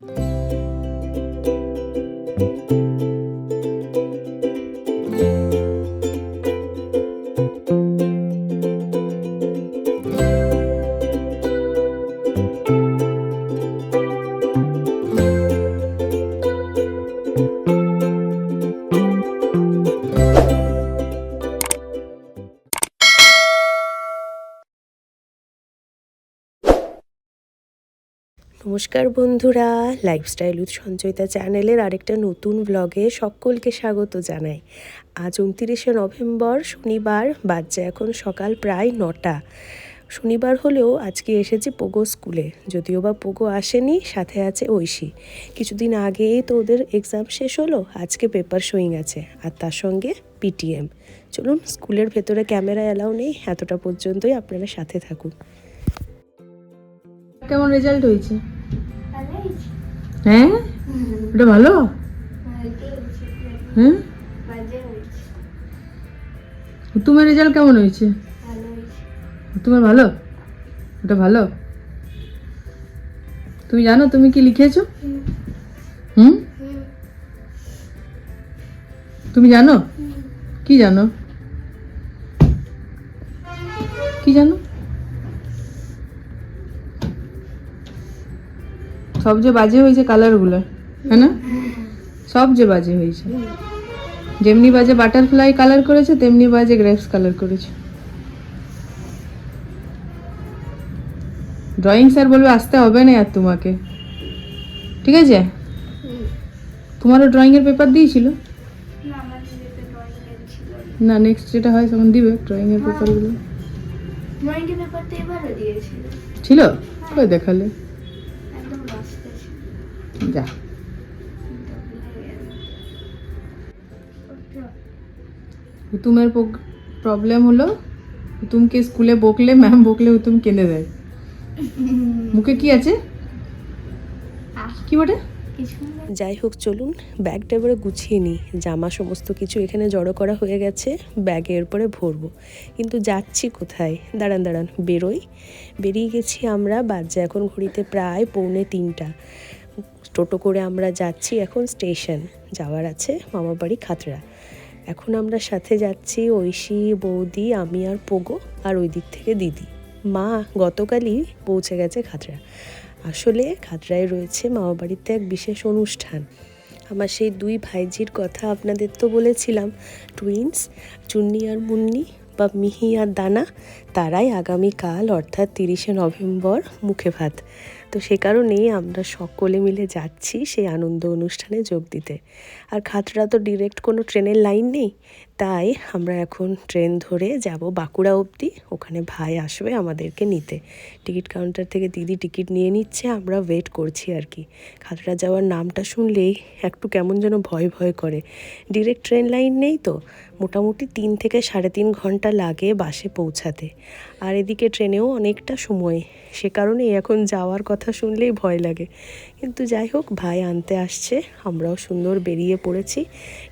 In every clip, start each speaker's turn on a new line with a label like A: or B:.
A: Thank you. নমস্কার বন্ধুরা lifestyle with Sanchayita চ্যানেলের আরেকটা নতুন ব্লগে সকলকে স্বাগত জানাই। আজ উনতিরিশে নভেম্বর, শনিবার, বাজছে এখন সকাল প্রায় নটা। শনিবার হলেও আজকে এসেছি পোগো স্কুলে, যদিও বা পোগো আসেনি, সাথে আছে ঐশী। কিছুদিন আগেই তো ওদের এক্সাম শেষ হলো, আজকে পেপার শোয়িং আছে, আর তার সঙ্গে পিটিএম চলুন, স্কুলের ভেতরে ক্যামেরা অ্যালাউ নেই, এতটা পর্যন্তই আপনারা সাথে থাকুন।
B: কেমন রেজাল্ট হয়েছে? হ্যাঁ? ওটা ভালো? হ্যাঁ তোমার রেজাল্ট কেমন হয়েছে? তোমার ভালো? ওটা ভালো? তুমি জানো তুমি কি লিখেছো? হুম। তুমি জানো? কি জানো? কি জানো? সব যে বাজে হয়েছে কালারগুলো হ্যাঁ না? সব যে বাজে হয়েছে। যেমনি বাজে বাটারফ্লাই কালার করেছে তেমনি বাজে গ্রেপস কালার করেছে। ড্রয়িং স্যার বলবে আসতে হবে না আর তোমাকে। ঠিক আছে? তোমারও ড্রয়িংয়ের পেপার দিয়েছিল? না নেক্সট যেটা হয় তখন দিবে ড্রয়িংয়ের পেপারগুলো
C: দিয়েছিল।
B: ছিল? কই দেখালে।
C: লাস্টে ছিল
B: যা। হুতুমের প্রবলেম হলো হুতুমকে স্কুলে বকলে ম্যাম বকলে হুতুম কেঁদে দেয়। মুখে কি আছে? কি বটে?
A: যাই হোক, চলুন, ব্যাগটা এবারে গুছিয়ে নিই। জামা সমস্ত কিছু এখানে জড়ো করা হয়ে গেছে, ব্যাগে এরপরে ভরবো। কিন্তু যাচ্ছি কোথায়? দাঁড়ান দাঁড়ান, বেরোই। বেরিয়ে গেছি আমরা, বাজে এখন ঘড়িতে প্রায় পৌনে তিনটা। টোটো করে আমরা যাচ্ছি, এখন স্টেশন। যাওয়ার আছে মামাবাড়ি খাতড়া। এখন আমরা সাথে যাচ্ছি ঐশী, বৌদি, আমি আর পোগো আর ওই দিক থেকে দিদি। মা গতকালই পৌঁছে গেছে খাতড়া। আসলে খাতড়ায় রয়েছে মামাবাড়িতে এক বিশেষ অনুষ্ঠান। আমার সেই দুই ভাইজির কথা আপনাদের তো বলেছিলাম টুইন্স চুন্নি আর মুন্নি বা মিহি আর দানা, তারাই আগামীকাল অর্থাৎ তিরিশে নভেম্বর মুখে ভাত। তো সে কারণেই আমরা সকলে মিলে যাচ্ছি সেই আনন্দ অনুষ্ঠানে যোগ দিতে। আর খাতড়া তো ডিরেক্ট কোনো ট্রেনের লাইন নেই। তাই আমরা এখন ট্রেন ধরে যাব বাঁকুড়া অবধি। ওখানে ভাই আসবে আমাদেরকে নিতে। টিকিট কাউন্টার থেকে দিদি টিকিট নিয়ে নিচ্ছে, আমরা ওয়েট করছি আর কি। খাতড়া যাওয়ার নামটা শুনলেই একটু কেমন যেন ভয় ভয় করে। ডিরেক্ট ট্রেন লাইন নেই তো, মোটামুটি তিন থেকে সাড়ে তিন ঘণ্টা লাগে বাসে পৌঁছাতে। আর এদিকে ট্রেনেও অনেকটা সময়, সে কারণে এখন যাওয়ার কথা শুনলেই ভয় লাগে। কিন্তু যাই হোক, ভাই আনতে আসছে। আমরাও সুন্দর বেরিয়ে পড়েছি।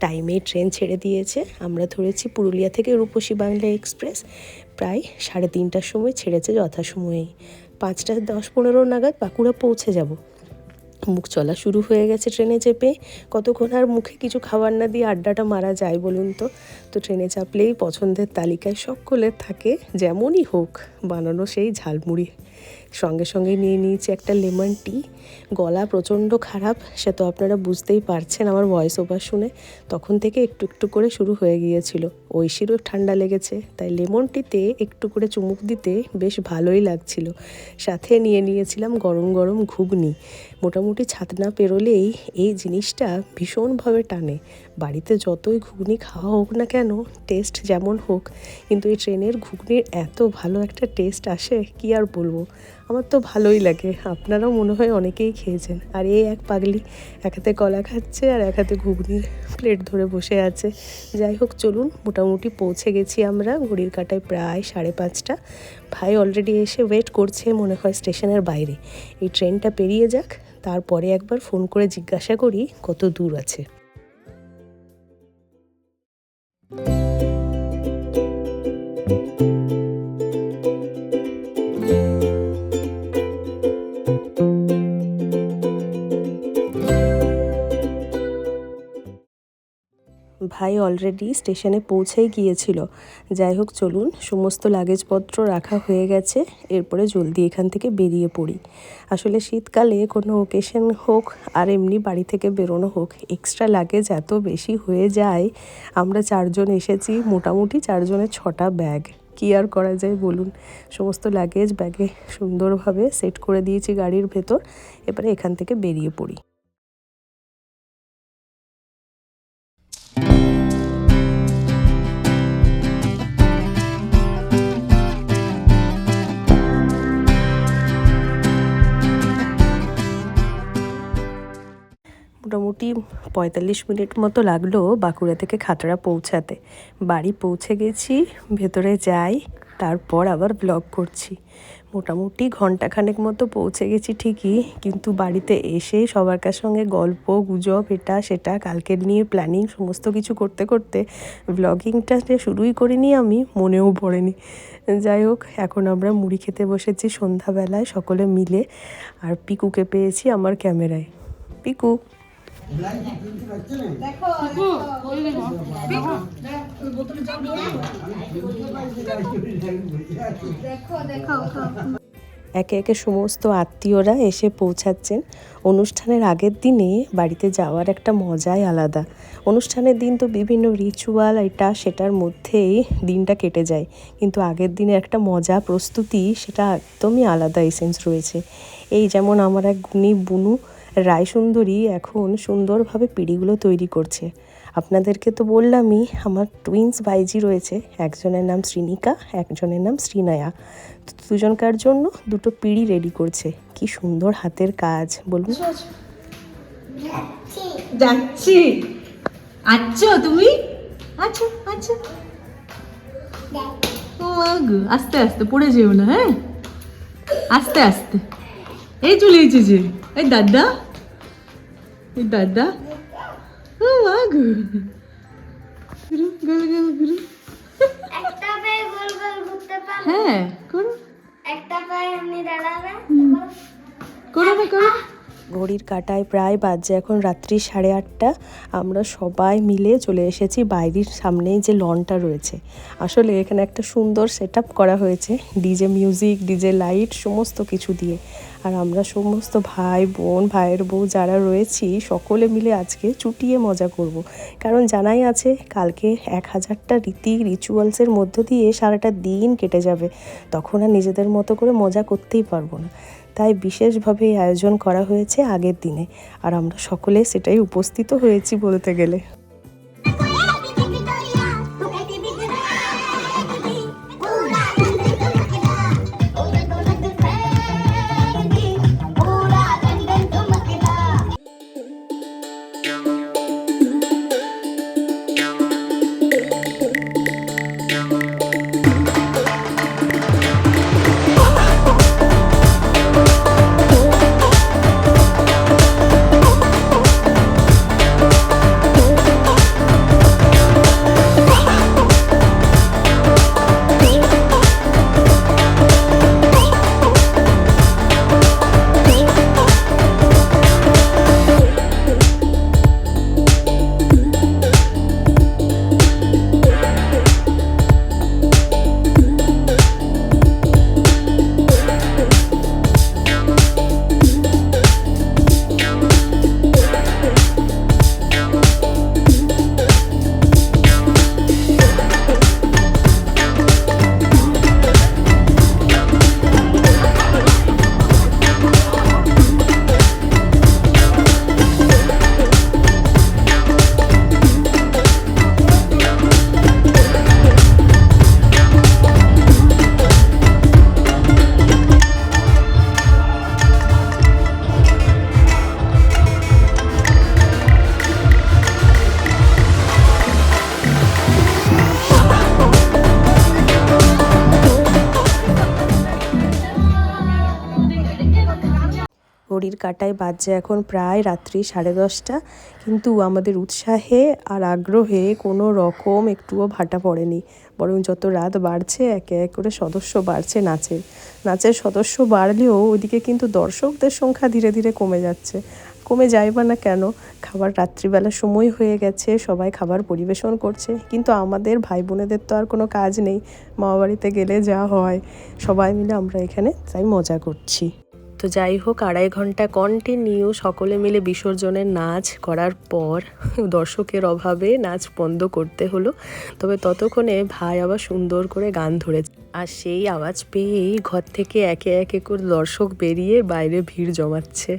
A: টাইমেই ট্রেন ছেড়ে দিয়েছে। আমরা ধরেছি পুরুলিয়া থেকে রূপসী বাংলা এক্সপ্রেস। প্রায় সাড়ে তিনটার সময় ছেড়েছে যথাসময়েই পাঁচটা দশ পনেরো নাগাদ বাঁকুড়া পৌঁছে যাব। মুখ চলা শুরু হয়ে গেছে ট্রেনে চেপে। কতক্ষণ আর মুখে কিছু খাবার না দিয়ে আড্ডাটা মারা যায় বলুন তো? তো ট্রেনে চাপলেই পছন্দের তালিকায় সকলের থাকে, যেমনই হোক, বানানো সেই ঝালমুড়ি। সঙ্গে সঙ্গে নিয়ে নিয়েছি একটা লেমন টি। গলা প্রচণ্ড খারাপ, সে তো আপনারা বুঝতেই পারছেন আমার ভয়েস ওভার শুনে। তখন থেকে একটু একটু করে শুরু হয়ে গিয়েছিল। ঐশিরও ঠান্ডা লেগেছে, তাই লেমন টিতে একটু করে চুমুক দিতে বেশ ভালোই লাগছিল। সাথে নিয়ে নিয়েছিলাম গরম গরম ঘুগনি। মোটামুটি ছাদ না পেরোলেই এই জিনিসটা ভীষণভাবে টানে। বাড়িতে যতই ঘুগনি খাওয়া হোক না কেন টেস্ট যেমন হোক, কিন্তু এই ট্রেনের ঘুগনির এত ভালো একটা টেস্ট আসে, কি আর বলব? আমার তো ভালোই লাগে। আপনারাও মনে হয় অনেকেই খেয়েছেন। আর এই এক পাগলি এক হাতে কলা খাচ্ছে আর এক হাতে ঘুগনির প্লেট ধরে বসে আছে। যাই হোক, চলুন, মোটামুটি পৌঁছে গেছি আমরা। ঘড়ির কাটায় প্রায় সাড়ে পাঁচটা। ভাই অলরেডি এসে ওয়েট করছে, মনে হয় স্টেশনের বাইরে। এই ট্রেনটা পেরিয়ে যাক, তারপরে একবার ফোন করে জিজ্ঞাসা করি কত দূর আছে। ভাই অলরেডি স্টেশনে পৌঁছেই গিয়েছিল। যাই হোক, চলুন, সমস্ত লাগেজপত্র রাখা হয়ে গেছে, এরপরে জলদি এখান থেকে বেরিয়ে পড়ি। আসলে শীতকালে কোনো ওকেশন হোক, আর এমনি বাড়ি থেকে বেরোনো হোক এক্সট্রা লাগেজ এত বেশি হয়ে যায়, আমরা চারজন এসেছি, মোটামুটি চারজনের ছটা ব্যাগ কি আর করা যায় বলুন? সমস্ত লাগেজ ব্যাগে সুন্দরভাবে সেট করে দিয়েছি গাড়ির ভেতর, এবারে এখান থেকে বেরিয়ে পড়ি। মোটামুটি পঁয়তাল্লিশ মিনিট মতো লাগল বাঁকুড়া থেকে খাতড়া পৌঁছাতে। বাড়ি পৌঁছে গেছি, ভেতরে যাই, তারপর আবার ব্লগ করছি। মোটামুটি ঘন্টাখানেক মতো পৌঁছে গেছি ঠিকই, কিন্তু বাড়িতে এসে সবার কার সঙ্গে গল্প, গুজব, এটা সেটা, কালকের নিয়ে প্ল্যানিং সমস্ত কিছু করতে করতে ব্লগিংটা শুরুই করিনি আমি, মনেও পড়েনি। যাই হোক, এখন আমরা মুড়ি খেতে বসেছি সন্ধ্যাবেলায় সকলে মিলে, আর পিকুকে পেয়েছি আমার ক্যামেরায়। পিকু! একে একে সমস্ত আত্মীয়রা এসে পৌঁছাচ্ছেন। অনুষ্ঠানের আগের দিনে বাড়িতে যাওয়ার একটা মজাই আলাদা। অনুষ্ঠানের দিন তো বিভিন্ন রিচুয়াল এটা সেটার মধ্যেই দিনটা কেটে যায়। কিন্তু আগের দিনে একটা মজা প্রস্তুতি সেটা একদমই আলাদা এসেন্স রয়েছে। এই যেমন আমার এক গুণী বুনু রায়সুন্দরী এখন সুন্দরভাবে পিড়িগুলো তৈরি করছে। আপনাদেরকে তো বললামই আমার টুইন্স বাইজি রয়েছে একজনের নাম শ্রীনিকা একজনের নাম শ্রীনয়া। তো দুজনকার জন্য দুটো পিড়ি রেডি করছে। কি সুন্দর হাতের কাজ বলুন।
B: যাচ্ছি। আচ্ছো তুমি? আচ্ছা আচ্ছা ও আগু আস্তে আস্তে পড়ে যেও না হ্যাঁ? আস্তে আস্তে। এই চলে এসেছে। এই দাদা এই দাদা ও আগু গুরু গুরু গুরু গুরু
C: একটা পায়ে গোল গোল ঘুরতে পারবে?
B: হ্যাঁ করো।
C: একটা পায়ে এমনি দাঁড়াবে?
B: করো না করো।
A: ঘড়ির কাটায় প্রায় বাজছে এখন রাত্রি সাড়ে আটটা। আমরা সবাই মিলে চলে এসেছি বাইরের সামনেই যে লনটা রয়েছে। আসলে এখানে একটা সুন্দর সেট করা হয়েছে। ডিজে মিউজিক ডিজে লাইট সমস্ত কিছু দিয়ে। আর আমরা সমস্ত ভাই বোন, ভাইয়ের বউ যারা রয়েছি, সকলে মিলে আজকে চুটিয়ে মজা করব। কারণ জানাই আছে, কালকে এক হাজারটা রীতি রিচুয়ালসের মধ্য দিয়ে সারাটা দিন কেটে যাবে। তখন আর নিজেদের মতো করে মজা করতেই পারব না। তাই বিশেষভাবে এই আয়োজন করা হয়েছে আগের দিনে। আর আমরা সকলে সেটাই উপস্থিত হয়েছি বলতে গেলে। ঘড়ির কাটায় বাজছে এখন প্রায় রাত্রি সাড়ে দশটা। কিন্তু আমাদের উৎসাহে আর আগ্রহে কোনো রকম একটুও ভাটা পড়েনি। বরং যত রাত বাড়ছে, একে এক করে সদস্য বাড়ছে নাচের। নাচের সদস্য বাড়লেও ওইদিকে কিন্তু দর্শকদের সংখ্যা ধীরে ধীরে কমে যাচ্ছে। কমে যায় বা না কেন, খাবার রাত্রিবেলা সময় হয়ে গেছে, সবাই খাবার পরিবেশন করছে। কিন্তু আমাদের ভাই বোনেদের তো আর কোনো কাজ নেই মামা বাড়িতে গেলে যা হয়। সবাই মিলে আমরা এখানে তাই মজা করছি। তো যাই হোক, আড়াই ঘণ্টা কন্টিনিউ সকলে মিলে বিসর্জনের নাচ করার পর দর্শকের অভাবে নাচ বন্ধ করতে হলো। তবে ততক্ষণে ভাই আবার সুন্দর করে গান ধরেছে। আর সেই আওয়াজ পেয়েই ঘর থেকে একে একে করে দর্শক বেরিয়ে বাইরে ভিড় জমাচ্ছে।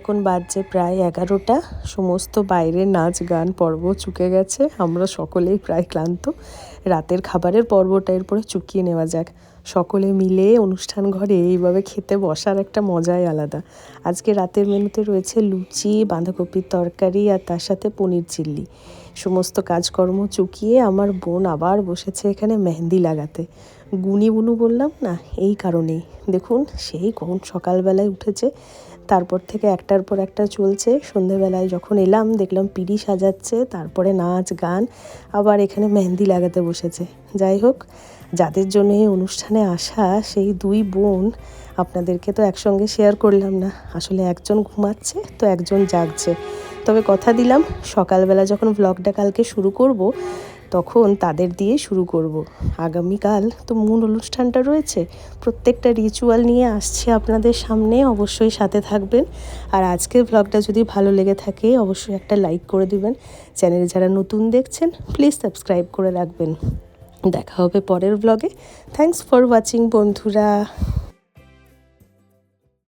A: এখন বাজছে প্রায় এগারোটা। সমস্ত বাইরে নাচ, গান, পর্ব চুকে গেছে। আমরা সকলেই প্রায় ক্লান্ত। রাতের খাবারের পর্বটা এরপরে চুকিয়ে নেওয়া যাক। সকলে মিলে অনুষ্ঠান ঘরে এইভাবে খেতে বসার একটা মজাই আলাদা। আজকে রাতের মেনুতে রয়েছে লুচি, বাঁধাকপির তরকারি আর তার সাথে পনির চিল্লি। সমস্ত কাজকর্ম চুকিয়ে আমার বোন আবার বসেছে এখানে মেহেন্দি লাগাতে। গুনি বুনু বললাম, না, এই কারণেই। দেখুন, সেই কোন সকালবেলায় উঠেছে। তারপর থেকে একটার পর একটা চলছে। সন্ধেবেলায় যখন এলাম, দেখলাম পিড়ি সাজাচ্ছে, তারপরে নাচ, গান, আবার এখানে মেহেন্দি লাগাতে বসেছে। যাই হোক, যাদের জন্য এই অনুষ্ঠানে আসা, সেই দুই বোন আপনাদেরকে তো একসঙ্গে শেয়ার করলাম না। আসলে একজন ঘুমাচ্ছে, তো একজন জাগছে। তবে কথা দিলাম, সকালবেলা যখন ব্লগটা কালকে শুরু করব তখন তাদের দিয়ে শুরু করব। আগামীকাল তো মূল অনুষ্ঠানটা রয়েছে। প্রত্যেকটা রিচুয়াল নিয়ে আসছে আপনাদের সামনে, অবশ্যই সাথে থাকবেন। আর আজকের ব্লগটা যদি ভালো লেগে থাকে, অবশ্যই একটা লাইক করে দিবেন। চ্যানেলে যারা নতুন দেখছেন প্লিজ সাবস্ক্রাইব করে রাখবেন। দেখা হবে পরের ব্লগে থ্যাঙ্কস ফর ওয়াচিং বন্ধুরা।